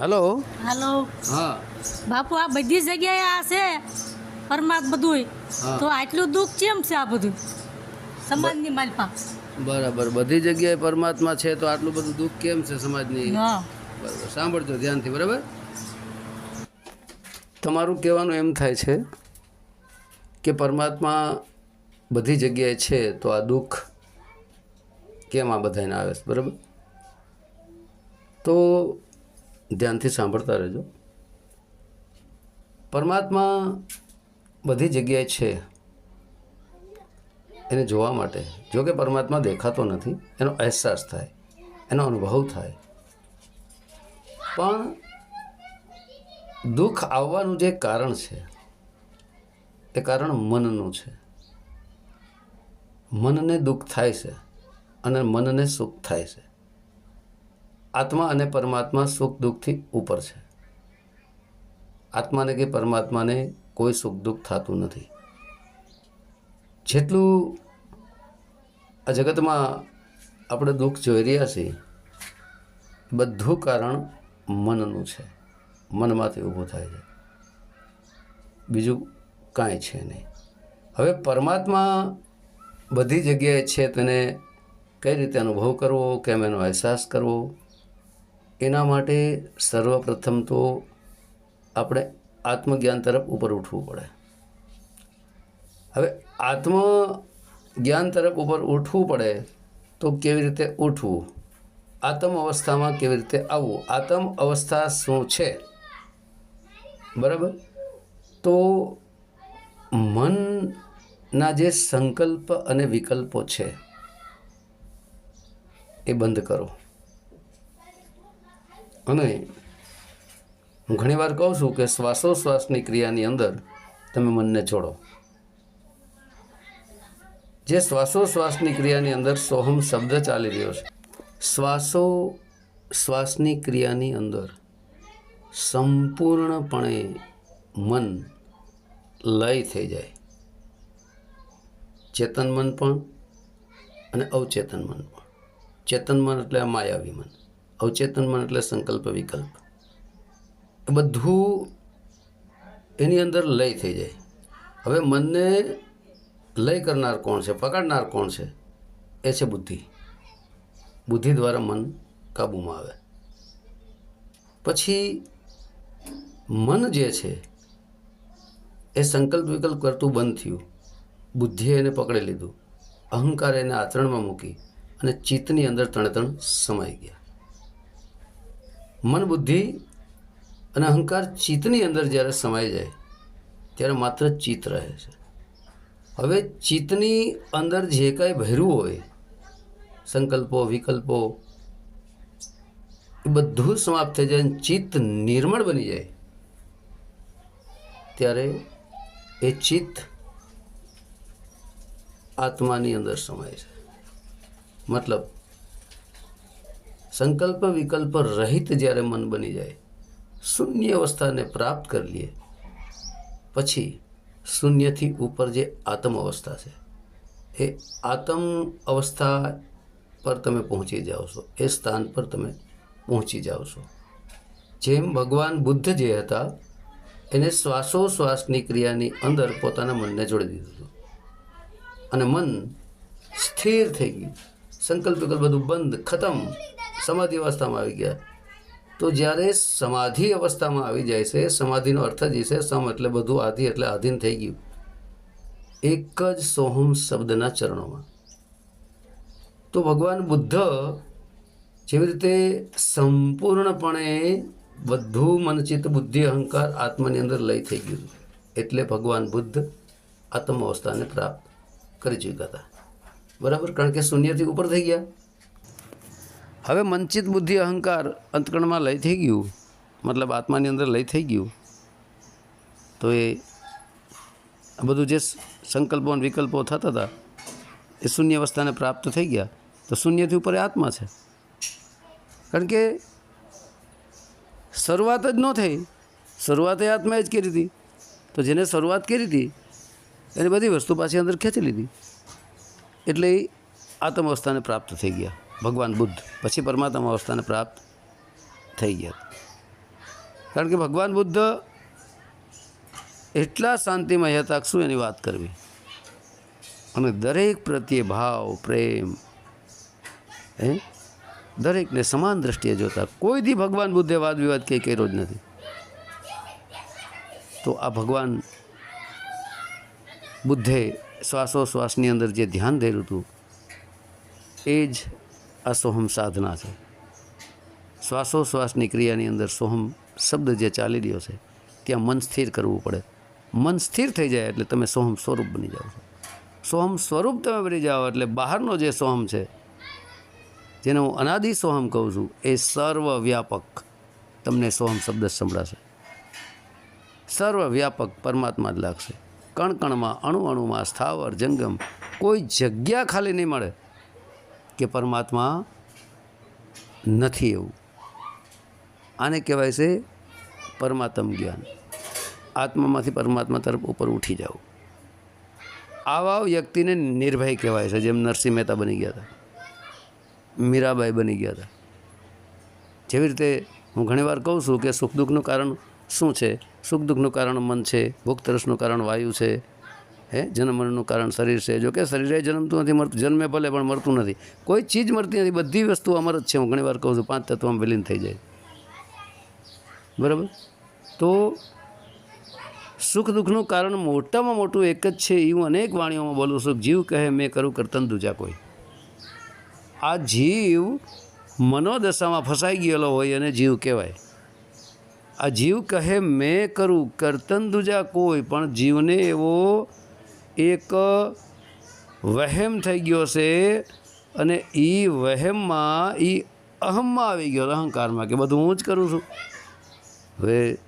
Hello. હાલો. હા. બાપુ આ બધી જગ્યાએ આ છે પરમાત્મા બધુંય. તો આટલું દુઃખ કેમ છે આ બધું? સમાજની માલપા. બરાબર. બધી જગ્યાએ પરમાત્મા છે તો આટલું બધું દુઃખ કેમ છે સમાજની? બરાબર. સાંભળજો ધ્યાનથી બરાબર? તમારું કહેવાનું એમ થાય છે કે પરમાત્મા બધી જગ્યાએ છે તો આ દુઃખ કેમ આ બધાને આવે છે? બરાબર? તો ધ્યાનથી સાંભળતા રહેજો. પરમાત્મા બધી જગ્યાએ છે એને જોવા માટે. જો કે પરમાત્મા દેખાતો નથી, એનો અહેસાસ થાય, એનો અનુભવ થાય. પણ દુઃખ આવવાનું જે કારણ છે, એ કારણ મનનું છે. મનને દુઃખ થાય છે અને મનને સુખ થાય છે. આત્મા અને પરમાત્મા સુખ દુઃખથી ઉપર છે. આત્માને કે પરમાત્માને કોઈ સુખ દુઃખ થતું નથી. જેટલું આ જગતમાં આપણે દુઃખ જોઈ રહ્યા છીએ, બધું કારણ મનનું છે. મનમાંથી ઊભું થાય છે. બીજું કાંઈ છે નહીં. હવે પરમાત્મા બધી જગ્યાએ છે, તેને કઈ રીતે અનુભવ કરવો, કેમ એનો અહેસાસ કરવો એના માટે સર્વપ્રથમ તો આપણે આત્મજ્ઞાન તરફ ઉપર ઉઠવું પડે. હવે આત્મ જ્ઞાન તરફ ઉપર ઉઠવું પડે તો કેવી રીતે ઉઠવું? આત્મ અવસ્થામાં કેવી રીતે આવવું? આત્મ અવસ્થા શું છે? બરાબર? તો મનના જે સંકલ્પ અને વિકલ્પો છે એ બંધ કરો. અને હું ઘણીવાર કહું છું કે શ્વાસોશ્વાસની ક્રિયાની અંદર તમે મનને છોડો. જે શ્વાસોશ્વાસની ક્રિયાની અંદર સોહમ શબ્દ ચાલી રહ્યો છે. શ્વાસો શ્વાસની ક્રિયાની અંદર સંપૂર્ણપણે મન લય થઈ જાય. ચેતન મન પણ અને અવચેતન મન પણ. ચેતન મન એટલે માયાવી મન. અવચેતન મન એટલે સંકલ્પ વિકલ્પ. એ બધું એની અંદર લય થઈ જાય. હવે મનને લય કરનાર કોણ છે, પકડનાર કોણ છે, એ છે બુદ્ધિ. બુદ્ધિ દ્વારા મન કાબૂમાં આવે. પછી મન જે છે, એ સંકલ્પ વિકલ્પ કરતું બંધ થયું. બુદ્ધિએ એને પકડી લીધું. અહંકાર એને આચરણમાં મૂકી અને ચિત્તની અંદર ત્રણે ત્રણ સમાઈ ગયા. મન બુદ્ધિ અને અહંકાર ચિત્તની અંદર જ્યારે સમાઈ જાય, ત્યારે માત્ર ચિત્ત રહે છે. હવે ચિત્તની અંદર જે કાંઈ ભર્યું હોય, સંકલ્પો, વિકલ્પો, એ બધું સમાપ્ત થઈ જાય ચિત્ત નિર્મળ બની જાય, ત્યારે એ ચિત્ત આત્માની અંદર સમાય છે. મતલબ સંકલ્પ વિકલ્પ રહિત જ્યારે મન બની જાય, શૂન્ય અવસ્થાને પ્રાપ્ત કરી લઈએ પછી શૂન્યથી ઉપર જે આત્મ અવસ્થા છે, એ આત્મ અવસ્થા પર તમે પહોંચી જાઓ છો, એ સ્થાન પર તમે પહોંચી જાઓ છો. જેમ ભગવાન બુદ્ધ જે હતા, એને શ્વાસોશ્વાસની ક્રિયાની અંદર પોતાના મનને જોડી દીધું હતું. અને મન સ્થિર થઈ ગયું. સંકલ્પ વિકલ્પ બધું બંધ, ખતમ. સમાધિ અવસ્થામાં આવી ગયા. તો જ્યારે સમાધિ અવસ્થામાં આવી જાય છે, સમાધિનો અર્થ જ છે, સમ એટલે બધું આધિ એટલે આધીન થઈ ગયું. એક જ સોહમ શબ્દના ચરણોમાં. તો ભગવાન બુદ્ધ જેવી રીતે સંપૂર્ણપણે બધું મનચિત્ત બુદ્ધિ અહંકાર આત્માની અંદર લય થઈ ગયું એટલે ભગવાન બુદ્ધ આત્મ અવસ્થાને પ્રાપ્ત કરી ચૂક્યા હતા. બરાબર? કારણ કે શૂન્યથી ઉપર થઈ ગયા. હવે મનચિત બુદ્ધિ અહંકાર અંતકણમાં લય થઈ ગયું. મતલબ આત્માની અંદર લય થઈ ગયું. તો એ આ બધું જે સંકલ્પો અને વિકલ્પો થતા હતા, એ શૂન્ય અવસ્થાને પ્રાપ્ત થઈ ગયા. તો શૂન્યથી ઉપર એ આત્મા છે. કારણ કે શરૂઆત જ ન થઈ. શરૂઆત એ આત્માએ જ કરી હતી. તો જેને શરૂઆત કરી હતી, એને બધી વસ્તુ પાછી અંદર ખેંચી લીધી. એટલે એ આત્મ અવસ્થાને પ્રાપ્ત થઈ ગયા. ભગવાન બુદ્ધ. પછી પરમાત્મા અવસ્થાને પ્રાપ્ત થઈ ગયા. કારણ કે ભગવાન બુદ્ધ એટલા શાંતિમય હતા શું એની વાત કરવી? અને દરેક પ્રત્યે ભાવ, પ્રેમ, હે? દરેકને સમાન દ્રષ્ટિએ જોતા. કોઈ દી ભગવાન બુદ્ધે વાદ વિવાદ કંઈ કર્યો જ નથી. તો આ ભગવાન બુદ્ધે શ્વાસોશ્વાસની અંદર જે ધ્યાન ધર્યું હતું, એ જ આ સોહમ સાધના છે. શ્વાસોશ્વાસની ક્રિયાની અંદર સોહમ શબ્દ જે ચાલી રહ્યો છે, ત્યાં મન સ્થિર કરવું પડે. મન સ્થિર થઈ જાય એટલે તમે સોહમ સ્વરૂપ બની જાઓ છો. સોહમ સ્વરૂપ તમે બની જાઓ એટલે બહારનો જે સોહમ છે, જેને હું અનાદિ સોહમ કહું છું, એ સર્વવ્યાપક તમને સોહમ શબ્દ સંભળાશે. સર્વવ્યાપક પરમાત્મા જ લાગશે. કણ કણમાં અણુ અણુમાં સ્થાવર, જંગમ, કોઈ જગ્યા ખાલી નહીં મળે. કે પરમાત્મા નથી એવું. આને કહેવાય છે પરમાત્મ જ્ઞાન. આત્મામાંથી પરમાત્મા તરફ ઉપર ઉઠી જાઓ. આવા વ્યક્તિને નિર્ભય કહેવાય છે, જેમ નરસિંહ મહેતા બની ગયા હતા, મીરાબાઈ બની ગયા હતા. જેવી રીતે હું ઘણીવાર કહું છું કે સુખ દુઃખનું કારણ શું છે? સુખ દુઃખનું કારણ મન છે ભૂખ તરસનું કારણ વાયુ છે હે? જન્મ મરણનું કારણ શરીર છે. જો કે શરીરે જન્મતું નથી મળતું જન્મે ભલે પણ મળતું નથી. કોઈ ચીજ મળતી નથી, બધી વસ્તુ અમર જ છે. હું ઘણીવાર કહું છું, પાંચ તત્વમાં વિલીન થઈ જાય. બરાબર? તો સુખ દુઃખનું કારણ મોટામાં મોટું એક જ છે. એ હું અનેક વાણીઓમાં બોલું છું. જીવ કહે, મેં કરું કરતન દુજા કોઈ. આ જીવ મનોદશામાં ફસાઈ ગયેલો હોય અને જીવ કહેવાય. આ જીવ કહે, મેં કરું કરતન દુજા કોઈ, પણ જીવને એવો એક વહેમ થઈ ગયો છે અને એ વહેમમાં એ અહમમાં આવી ગયો અહંકારમાં કે બધું હું જ કરું છું. હવે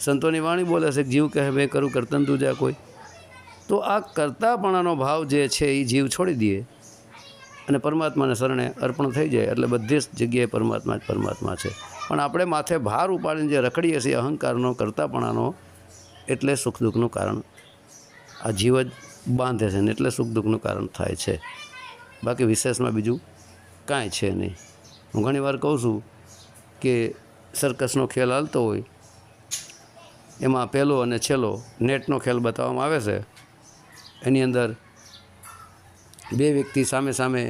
સંતોની વાણી બોલે છે જીવ કહે મેં કરું કરતન તુજા કોઈ. તો આ કરતાપણાનો ભાવ જે છે એ જીવ છોડી દે અને પરમાત્માને શરણે અર્પણ થઈ જાય એટલે બધી જ જગ્યાએ પરમાત્મા જ પરમાત્મા છે. પણ આપણે માથે ભાર ઉપાડીને જે રખડીએ છીએ અહંકારનો, કરતાપણાનો, એટલે સુખ દુઃખનું કારણ. આ જીવ જ બાંધે છે ને એટલે સુખ દુઃખનું કારણ થાય છે. બાકી વિશેષમાં બીજું કાંઈ છે નહીં. હું ઘણીવાર કહું છું કે સર્કસનો ખેલ હાલતો હોય, એમાં પહેલો અને છેલ્લો નેટનો ખેલ બતાવવામાં આવે છે. એની અંદર બે વ્યક્તિ સામે સામે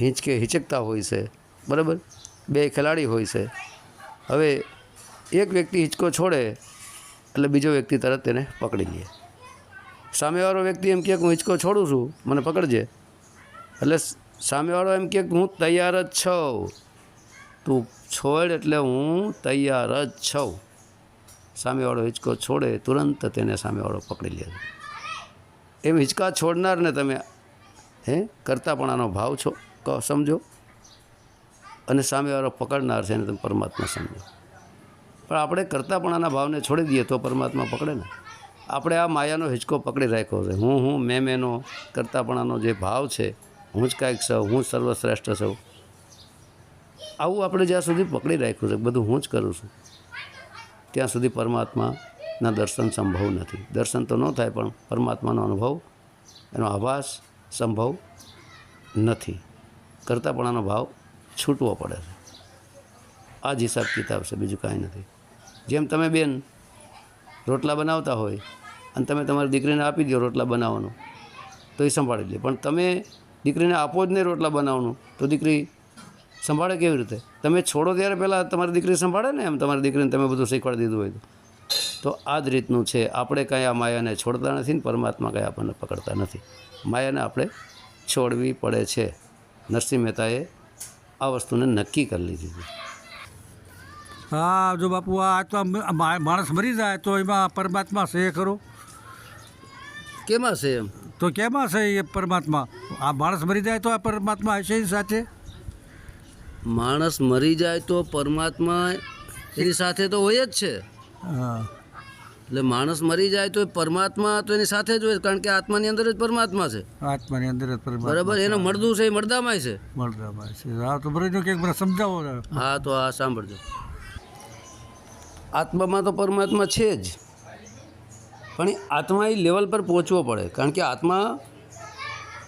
હિંચકે હિંચકતા હોય છે. બરાબર? બે ખેલાડી હોય છે. હવે એક વ્યક્તિ હિંચકો છોડે, એટલે બીજો વ્યક્તિ તરત તેને પકડી લે. સામેવાળો વ્યક્તિ એમ કહે કે હું હિંચકો છોડું છું, મને પકડજે. એટલે સામેવાળો એમ કહે કે હું તૈયાર જ છું. તું છોડ એટલે હું તૈયાર જ છું. સામેવાળો હિંચકો છોડે, તુરંત તેને સામેવાળો પકડી લે. એમ હિંચકા છોડનારને તમે, હે, કરતાપણાનો ભાવ છો, કહો, સમજો. અને સામેવાળો પકડનાર છે એને તમે પરમાત્મા સમજો. પણ આપણે કરતાપણાના ભાવને છોડી દઈએ તો પરમાત્મા પકડે ને. આપણે આ માયાનો હિંચકો પકડી રાખ્યો છે. હું હું, મેં મેનો કરતાપણાનો જે ભાવ છે, હું જ કાંઈક છું હું સર્વશ્રેષ્ઠ છું આવું આપણે જ્યાં સુધી પકડી રાખ્યું છે, બધું હું જ કરું છું. ત્યાં સુધી પરમાત્માના દર્શન સંભવ નથી. દર્શન તો ન થાય, પણ પરમાત્માનો અનુભવ, એનો આભાસ સંભવ નથી. કરતાપણાનો ભાવ છૂટવો પડે છે. આ જ હિસાબ કિતાબ છે, બીજું કાંઈ નથી. જેમ તમે બેન રોટલા બનાવતા હોય અને તમે તમારી દીકરીને આપી દો રોટલા બનાવવાનું, તો એ સંભાળી લે. પણ તમે દીકરીને આપો જ નહીં રોટલા બનાવવાનું, તો દીકરી સંભાળે કેવી રીતે? તમે છોડો ત્યારે પહેલાં તમારી દીકરી સંભાળે ને એમ? તમારી દીકરીને તમે બધું શીખવાડી દીધું હોય તો. આ જ રીતનું છે. આપણે કાંઈ આ માયાને છોડતા નથી ને પરમાત્મા કાંઈ આપણને પકડતા નથી. માયાને આપણે છોડવી પડે છે. નરસિંહ મહેતાએ આ વસ્તુને નક્કી કરી લીધી હતી હા જો બાપુ આ તો માણસ મરી જાય તો એમાં પરમાત્મા છે એ ખરો. કેમાં છે એમ? તો કેમાં છે એ પરમાત્મા? આ માણસ મરી જાય તો આ પરમાત્મા હશે એની સાથે? માણસ મરી જાય તો પરમાત્મા એની સાથે તો હોય જ છે. હા. એટલે માણસ મરી જાય તો એ પરમાત્મા તો એની સાથે જ હોય કારણ કે આત્માની અંદર જ પરમાત્મા છે. આત્માની અંદર જ પરમાત્મા બરાબર? એનું મળદું છે એ મળદામાં છે. મળદામાં છે. હા તો બરાબર કંઈક સમજાવો હા તો આ સાંભળજો. આત્મામાં તો પરમાત્મા છે જ. પણ એ આત્મા એ લેવલ પર પહોંચવો પડે. કારણ કે આત્મા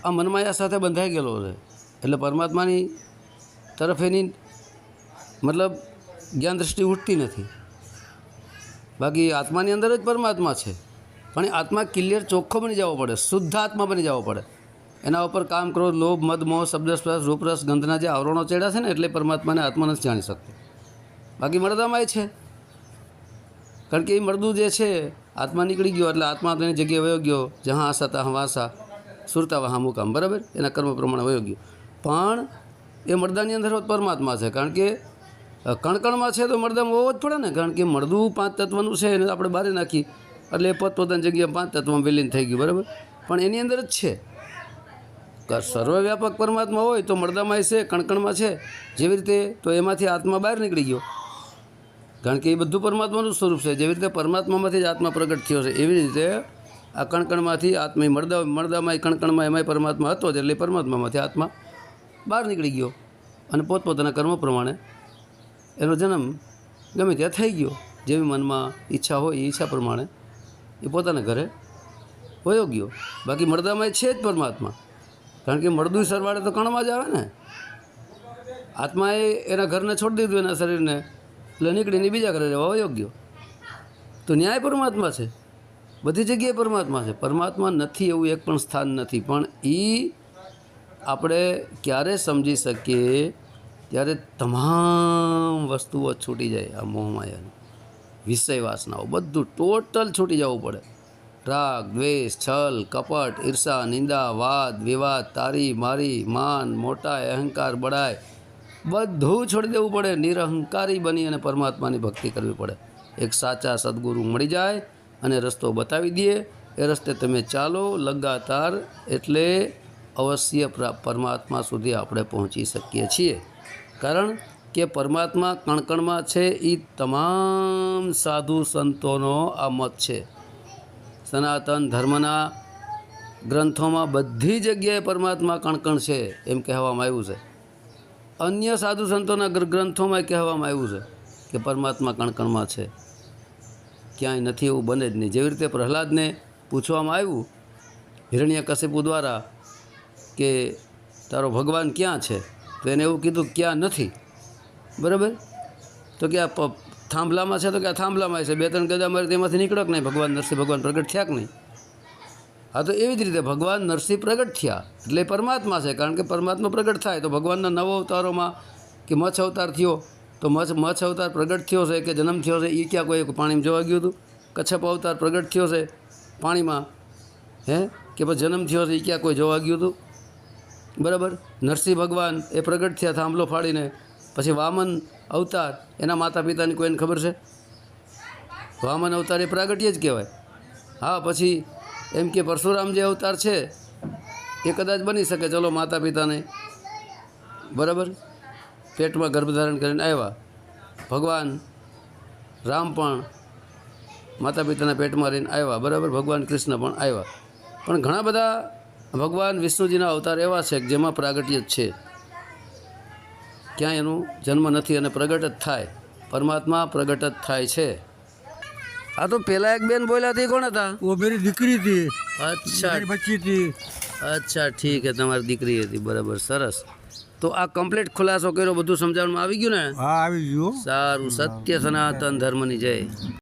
આ મનમાયા સાથે બંધાઈ ગયેલો છે. એટલે પરમાત્માની તરફ એની મતલબ જ્ઞાન દૃષ્ટિ ઉઠતી નથી. બાકી આત્માની અંદર જ પરમાત્મા છે. પણ આત્મા ક્લિયર ચોખ્ખો બની જવો પડે. શુદ્ધ આત્મા બની જવો પડે. એના ઉપર કામ કરો લોભ, મદ, મોહ શબ્દ સ્પર્શ રૂપરસ, ગંધના જે આવરણો ચડ્યા છે ને, એટલે પરમાત્માને આત્મા નથી જાણી શકતો. બાકી મળતામાં એ છે. કારણ કે એ મરદું જે છે, આત્મા નીકળી ગયો એટલે આત્મા તેની જગ્યાએ વયો ગયો. જહાં આશા હવાસા વાસા સુરતા વહા મુકામ બરાબર? એના કર્મ પ્રમાણે વયો ગયો. પણ એ મરદાની અંદર પરમાત્મા છે. કારણ કે કણકણમાં છે તો મળદામાં હોવો જ પડે ને. કારણ કે મરદું પાંચ તત્વનું છે એને આપણે બહાર નાખી. એટલે એ પોતપોતાની જગ્યાએ પાંચ તત્વમાં વિલીન થઈ ગયું, બરાબર? પણ એની અંદર જ છે. સર્વવ્યાપક પરમાત્મા હોય તો મરદામાં છે, કણકણમાં છે. જેવી રીતે તો એમાંથી આત્મા બહાર નીકળી ગયો. કારણ કે એ બધું પરમાત્માનું સ્વરૂપ છે. જેવી રીતે પરમાત્મામાંથી જ આત્મા પ્રગટ થયો છે, એવી રીતે આ કણકણમાંથી આત્મા મળદા, મળદામાં કણકણમાં એમાંય પરમાત્મા હતો જ, એટલે પરમાત્મામાંથી આત્મા બહાર નીકળી ગયો. અને પોતપોતાના કર્મ પ્રમાણે એનો જન્મ ગમે ત્યાં થઈ ગયો. જેવી મનમાં ઈચ્છા હોય, એ ઈચ્છા પ્રમાણે એ પોતાના ઘરે વયો ગયો. બાકી મળદામાં એ છે જ પરમાત્મા. કારણ કે મળદું સરવાળે તો કણમાં જ આવે ને. આત્માએ એના ઘરને છોડી દીધું, એના શરીરને. એટલે નીકળીને બીજા ઘરે રહેવા યોગ્ય તો ન્યાય પરમાત્મા છે. બધી જગ્યાએ પરમાત્મા છે. પરમાત્મા નથી એવું એક પણ સ્થાન નથી. પણ એ આપણે ક્યારે સમજી શકીએ? ત્યારે તમામ વસ્તુઓ છૂટી જાય આ મોહમાયાની. વિષય વાસનાઓ બધું ટોટલ છૂટી જવું પડે. રાગ, દ્વેષ, છલ, કપટ, ઈર્ષા, નિંદા, વાદ, વિવાદ, તારી, મારી, માન, મોટા, અહંકાર બડાય બધું છોડી દેવું પડે. નિરહંકારી બની અને પરમાત્માની ભક્તિ કરવી પડે. એક સાચા સદગુરુ મળી જાય અને રસ્તો બતાવી દે. એ રસ્તે તમે ચાલો લગાતાર એટલે અવશ્ય પ્રા- પરમાત્મા સુધી આપણે પહોંચી શકીએ છીએ. કારણ કે પરમાત્મા કણકણમાં છે એ તમામ સાધુ સંતોનો આ મત છે. સનાતન ધર્મના ગ્રંથોમાં બધી જગ્યાએ પરમાત્મા કણકણ છે એમ કહેવામાં આવ્યું છે. અન્ય સાધુ સંતોના ગ્ર- ગ્રંથોમાં કહેવામાં આવ્યું છે કે પરમાત્મા કણકણમાં છે. ક્યાંય નથી એવું બને જ નહીં. જેવી રીતે પ્રહલાદને પૂછવામાં આવ્યું હિરણ્ય કશ્યપુ દ્વારા કે તારો ભગવાન ક્યાં છે? તો એને એવું કીધું ક્યાં નથી. બરાબર? તો કે આ થાંભલામાં છે તો કે આ થાંભલામાં છે. બે ત્રણ ગજા મારે તેમાંથી નીકળો કે નહીં? ભગવાન નરસિંહ ભગવાન પ્રગટ થયા કે નહીં? હા, તો એવી જ રીતે ભગવાન નરસિંહ પ્રગટ થયા. એટલે પરમાત્મા છે, કારણ કે પરમાત્મા પ્રગટ થાય તો ભગવાનના નવ અવતારોમાં કે મચ્છ અવતાર થયો, તો મચ્છ મચ્છ અવતાર પ્રગટ થયો છે કે જન્મ થયો છે એ ક્યાં કોઈ પાણીમાં જોવા ગયું હતું? કચ્છપ અવતાર પ્રગટ થયો છે પાણીમાં, હે? કે પછી જન્મ થયો છે એ ક્યાં કોઈ જોવા ગયું હતું? બરાબર? નરસિંહ ભગવાન એ પ્રગટ થયા, થાંભલો ફાડીને. પછી વામન અવતાર, એના માતા પિતાની કોઈને ખબર છે? વામન અવતાર એ પ્રાગટ્ય જ કહેવાય. હા, પછી એમ કે પરશુરામ જે અવતાર છે, એ કદાચ બની શકે. ચલો માતા પિતાને બરાબર? પેટમાં ગર્ભધારણ કરીને આવ્યા. ભગવાન રામ પણ માતા પિતાના પેટમાં રહીને આવ્યા. બરાબર? ભગવાન કૃષ્ણ પણ આવ્યા. પણ ઘણા બધા ભગવાન વિષ્ણુજીના અવતાર એવા છે કે જેમાં પ્રાગટ્ય જ છે. ક્યાંય એનું જન્મ નથી અને પ્રગટ જ થાય. પરમાત્મા પ્રગટ જ થાય છે. આ તો પેલા એક બેન બોલ્યા હતી કોણ હતા? વો મેરી દીકરી હતી. અચ્છા. બચ્ચી હતી. અચ્છા ઠીક હે તમારી દીકરી હતી બરાબર સરસ. તો આ કમ્પ્લીટ ખુલાસો કર્યો બધું સમજાવવામાં આવી ગયું ને? હા આવી ગયું. સારું સત્ય સનાતન ધર્મની જય.